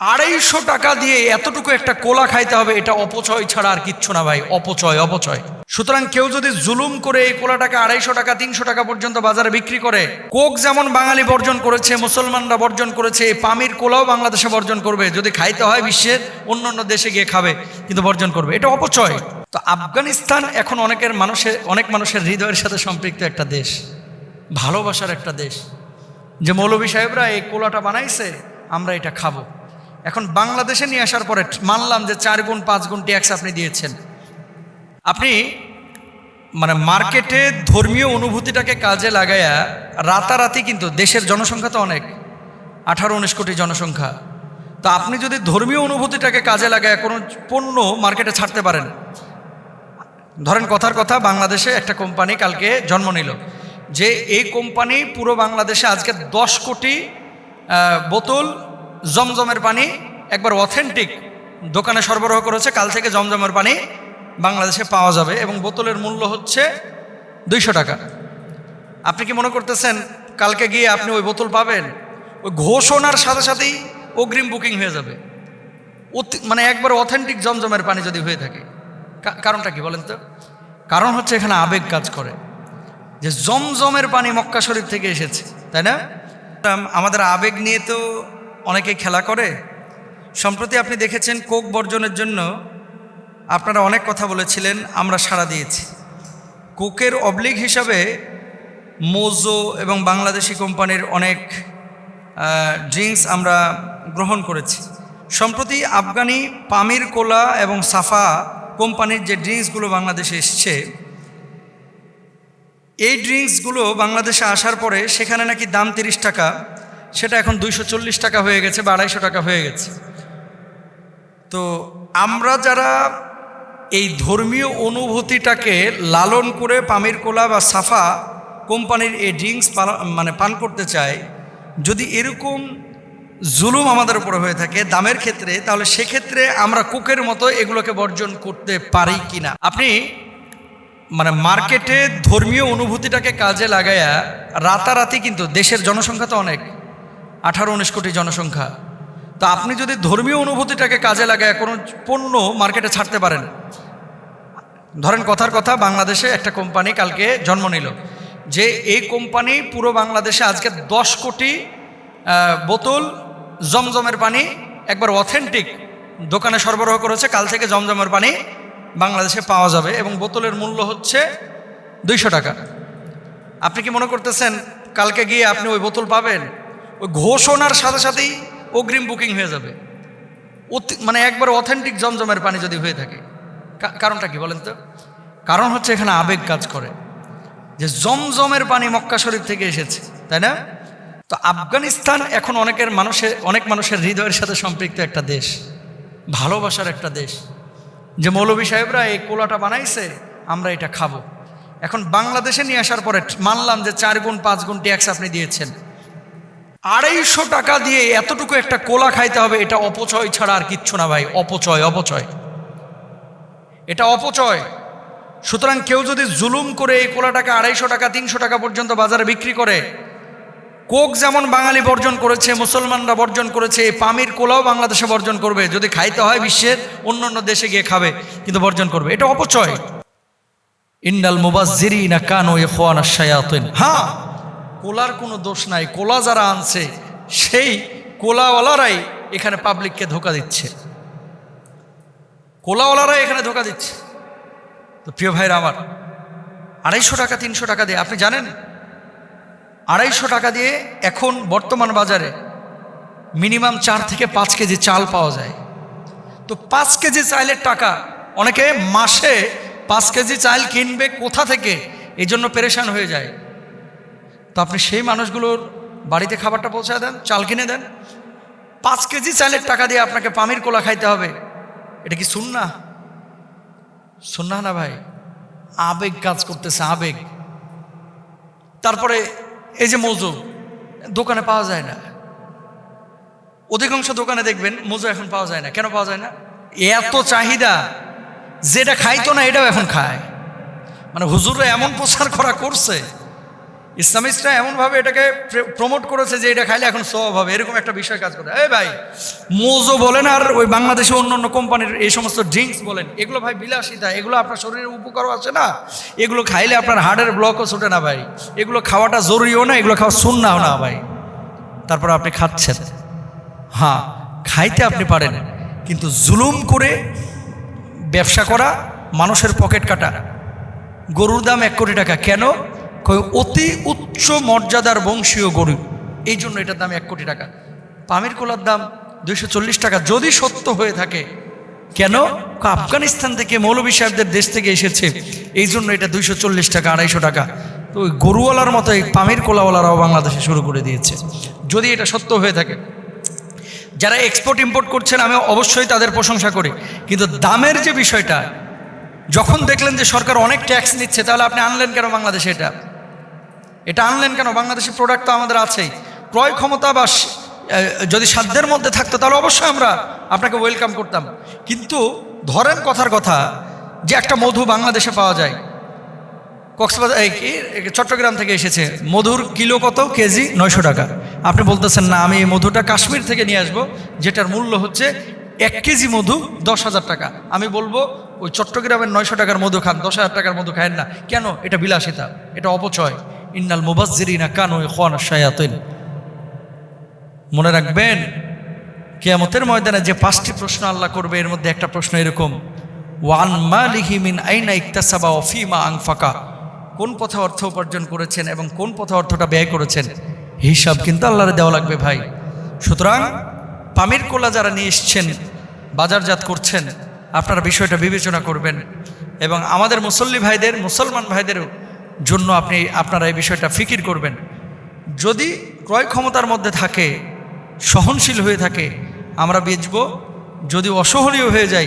আড়াইশো টাকা দিয়ে এতটুকু একটা কোলা খাইতে হবে, এটা অপচয় ছাড়া আর কিচ্ছু না ভাই, অপচয় অপচয়। সুতরাং কেউ যদি জুলুম করে এই কোলাটাকে আড়াইশো টাকা, তিনশো টাকা পর্যন্ত বাজারে বিক্রি করে, কোক যেমন বাঙালি বর্জন করেছে, মুসলমানরা বর্জন করেছে, এই পামির কোলাও বাংলাদেশে বর্জন করবে। যদি খাইতে হয় বিশ্বের অন্য অন্য দেশে গিয়ে খাবে, কিন্তু বর্জন করবে। এটা অপচয়। তো আফগানিস্তান এখন অনেকের মানুষের, অনেক মানুষের হৃদয়ের সাথে সম্পৃক্ত একটা দেশ, ভালোবাসার একটা দেশ। যে মৌলভী সাহেবরা এই কোলাটা বানাইছে, আমরা এটা খাব। এখন বাংলাদেশে নিয়ে আসার পরে মানলাম যে চার গুণ, পাঁচ গুণ ট্যাক্স আপনি দিয়েছেন। আপনি মানে মার্কেটে ধর্মীয় অনুভূতিটাকে কাজে লাগাইয়া রাতারাতি কিন্তু দেশের জনসংখ্যা তো অনেক, আঠারো, উনিশ কোটি জনসংখ্যা। তো আপনি যদি ধর্মীয় অনুভূতিটাকে কাজে লাগায় কোনো পণ্য মার্কেটে ছাড়তে পারেন। ধরেন কথার কথা, বাংলাদেশে একটা কোম্পানি কালকে জন্ম নিল, যে এই কোম্পানি পুরো বাংলাদেশে আজকে দশ কোটি বোতল জমজমের পানি একবার অথেন্টিক দোকানে সরবরাহ করেছে। কাল থেকে জমজমের পানি বাংলাদেশে পাওয়া যাবে এবং বোতলের মূল্য হচ্ছে দুইশো টাকা। আপনি কি মনে করতেছেন কালকে গিয়ে আপনি ওই বোতল পাবেন? ওই ঘোষণার সাথে সাথেই অগ্রিম বুকিং হয়ে যাবে। মানে একবার অথেন্টিক জমজমের পানি যদি হয়ে থাকে। কারণটা কি বলেন তো? কারণ হচ্ছে এখানে আবেগ কাজ করে। যে জমজমের পানি মক্কা শরীফ থেকে এসেছে, তাই না? আমাদের আবেগ নিয়ে তো অনেকে খেলা করে। সম্প্রতি আপনি দেখেছেন কোক বর্জনের জন্য আপনারা অনেক কথা বলেছিলেন, আমরা সাড়া দিয়েছি। কোকের অবলিক হিসাবে মোজো এবং বাংলাদেশি কোম্পানির অনেক ড্রিঙ্কস আমরা গ্রহণ করেছি। সম্প্রতি আফগানি পামির কোলা এবং সাফা কোম্পানির যে ড্রিঙ্কসগুলো বাংলাদেশে এসছে, এই ড্রিঙ্কসগুলো বাংলাদেশে আসার পরে সেখানে নাকি দাম তিরিশ টাকা সেটা এখন দুইশো চল্লিশ টাকা হয়ে গেছে বা আড়াইশো টাকা হয়ে গেছে। তো আমরা যারা এই ধর্মীয় অনুভূতিটাকে লালন করে পামির কোলা বা সাফা কোম্পানির এই ড্রিঙ্কস মানে পান করতে চাই যদি এরকম জুলুম আমাদের উপরে হয়ে থাকে দামের ক্ষেত্রে, তাহলে সেক্ষেত্রে আমরা কুকের মতো এগুলোকে বর্জন করতে পারি কিনা? আপনি মানে মার্কেটে ধর্মীয় অনুভূতিটাকে কাজে লাগাইয়া রাতারাতি কিন্তু দেশের জনসংখ্যা তো অনেক। আঠারো উনিশ কোটি জনসংখ্যা। তো আপনি যদি ধর্মীয় অনুভূতিটাকে কাজে লাগায় কোনো পণ্য মার্কেটে ছাড়তে পারেন। ধরেন কথার কথা, বাংলাদেশে একটা কোম্পানি কালকে জন্ম নিল, যে এই কোম্পানি পুরো বাংলাদেশে আজকে দশ কোটি বোতল জমজমের পানি একবার অথেন্টিক দোকানে সরবরাহ করেছে। কাল থেকে জমজমের পানি বাংলাদেশে পাওয়া যাবে এবং বোতলের মূল্য হচ্ছে দুইশো টাকা। আপনি কি মনে করতেছেন, কালকে গিয়ে আপনি ওই বোতল পাবেন? ঘোষণার সাথে সাথেই অগ্রিম বুকিং হয়ে যাবে। মানে একবার অথেন্টিক জমজমের পানি যদি হয়ে থাকে। কারণটা কি বলেন তো? কারণ হচ্ছে এখানে আবেগ কাজ করে। যে জমজমের পানি মক্কা শরীফ থেকে এসেছে, তাই না? তো আফগানিস্তান এখন অনেকের মানুষের অনেক মানুষের হৃদয়ের সাথে সম্পৃক্ত একটা দেশ। ভালোবাসার একটা দেশ। যে মৌলভী সাহেবরা এই কোলাটা বানাইছে, আমরা এটা খাব। এখন বাংলাদেশে নিয়ে আসার পরে মানলাম যে চার গুণ, পাঁচ গুণ ট্যাক্স আপনি দিয়েছেন। আড়াইশো টাকা দিয়ে এতটুকু একটা কোলা খাইতে হবে, এটা অপচয় ছাড়া আর কিচ্ছু না ভাই, অপচয় অপচয়। এটা অপচয়। সুতরাং কেউ যদি জুলুম করে এই কোলাটাকে আড়াইশো টাকা, তিনশো টাকা পর্যন্ত বাজারে বিক্রি করে, কোক যেমন বাঙালি বর্জন করেছে, মুসলমানরা বর্জন করেছে পামির কোলাও বাংলাদেশে বর্জন করবে। যদি খাইতে হয় বিশ্বের অন্য অন্য দেশে গিয়ে খাবে, কিন্তু বর্জন করবে। এটা অপচয়। ইন্ডাল মুবাজিরি না কানো ইখওয়ানা শায়াতিন। হ্যাঁ কোলার কোনো দোষ নাই, কোলা যারা আনছে, সেই কোলাওয়ালারাই এখানে পাবলিককে ধোকা দিচ্ছে। কোলাওয়ালারাই এখানে ধোকা দিচ্ছে। তো প্রিয় ভাইরা আমার, আড়াইশো টাকা, তিনশো টাকা দিয়ে, আপনি জানেন? আড়াইশো টাকা দিয়ে এখন বর্তমান বাজারে মিনিমাম চার থেকে পাঁচ কেজি চাল পাওয়া যায়। তো পাঁচ কেজি চাইলের টাকা অনেকে মাসে পাঁচ কেজি চাল কিনবে কোথা থেকে? এই জন্য পেরেশান হয়ে যায়। তো আপনি সেই মানুষগুলোর বাড়িতে খাবারটা পৌঁছায় দেন, চাল কিনে দেন। পাঁচ কেজি চালের টাকা দিয়ে আপনাকে পামির কোলা খাইতে হবে। এটা কি শুননা শুননা না ভাই, আবেগ কাজ করতেছে, আবেগ। তারপরে এই যে মজু, দোকানে পাওয়া যায় না। অধিকাংশ দোকানে দেখবেন মজু এখন পাওয়া যায় না। কেন পাওয়া যায় না? এত চাহিদা, যেটা খাইতো না এটাও এখন খায়। মানে হুজুররা এমন প্রচার করা করছে ইসলামিস্টরা এমনভাবে এটাকে প্রমোট করেছে যে এটা খাইলে এখন সব হবে। এরকম একটা বিষয় কাজ করে। এই ভাই, মোজো বলেন আর ওই বাংলাদেশে অন্য অন্য কোম্পানির এই সমস্ত ড্রিঙ্কস বলেন, এগুলো ভাই বিলাসিতা। এগুলো আপনার শরীরের উপকারও আছে না? এগুলো খাইলে আপনার হার্টের ব্লকও ছুটে না ভাই। এগুলো খাওয়াটা জরুরিও না, এগুলো খাওয়া শুননাও না ভাই। তারপর আপনি খাচ্ছেন। হ্যাঁ খাইতে আপনি পারেন, কিন্তু জুলুম করে ব্যবসা করা, মানুষের পকেট কাটা। গরুর দাম এক কোটি টাকা। কেন? অতি উচ্চ মর্যাদার বংশীয় গরু। এই জন্য এটার দাম এক কোটি টাকা। পামির কোলার দাম দুইশো চল্লিশ টাকা। যদি সত্য হয়ে থাকে, কেন? আফগানিস্তান থেকে মৌলভী সাহেবদের দেশ থেকে এসেছে। এই জন্য এটা দুইশো চল্লিশ টাকা, আড়াইশো টাকা। তো ওই গরুওয়ালার মতো এই পামির কোলাওয়ালারাও বাংলাদেশে শুরু করে দিয়েছে। যদি এটা সত্য হয়ে থাকে, যারা এক্সপোর্ট ইম্পোর্ট করছেন, আমি অবশ্যই তাদের প্রশংসা করি। কিন্তু দামের যে বিষয়টা, যখন দেখলেন যে সরকার অনেক ট্যাক্স নিচ্ছে, তাহলে আপনি আনলেন কেন বাংলাদেশে এটা? এটা আনলেন কেন? বাংলাদেশের প্রোডাক্ট তো আমাদের আছেই। ক্রয় ক্ষমতা বা যদি সাধ্যের মধ্যে থাকতো, তাহলে অবশ্যই আমরা আপনাকে ওয়েলকাম করতাম। কিন্তু ধরেন কথার কথা যে একটা মধু বাংলাদেশে পাওয়া যায়। কক্সবাজার এই চট্টগ্রাম থেকে এসেছে। মধুর কিলো কত? কেজি নয়শো টাকা। আপনি বলতেছেন, না, আমি এই মধুটা কাশ্মীর থেকে নিয়ে আসব, যেটার মূল্য হচ্ছে এক কেজি মধু দশ হাজার টাকা। আমি বলব, ওই চট্টগ্রামের নয়শো টাকার মধু খান, দশ হাজার টাকার মধু খায়েন না। কেন? এটা বিলাসিতা, এটা অপচয়। ইন্নাল মুবাজ্জিরিনা কানু খান শায়াতিন। মনে রাখবেন, কেয়ামতের ময়দানে যে পাঁচটি প্রশ্ন আল্লাহ করবে, এর মধ্যে একটা প্রশ্ন এরকম, ওয়ান মালিহি মিন আইনা ইকতাসাবা অফিমা আংফাকা কোন পথে অর্থ উপার্জন করেছেন এবং কোন পথে অর্থটা ব্যয় করেছেন? হিসাব কিন্তু আল্লাহরে দেওয়া লাগবে ভাই। সুতরাং, পামির কোলা যারা নিয়ে এসছেন, বাজারজাত করছেন, আপনারা বিষয়টা বিবেচনা করবেন এবং আমাদের মুসল্লি ভাইদের, মুসলমান ভাইদেরও জন্য আপনি, আপনারা এই বিষয়টা ফিকির করবেন। যদি ক্রয় ক্ষমতার মধ্যে থাকে, সহনশীল হয়ে থাকে, আমরা বেচব। যদি অসহনীয় হয়ে যায়,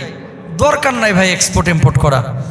দরকার নাই ভাই এক্সপোর্ট ইম্পোর্ট করা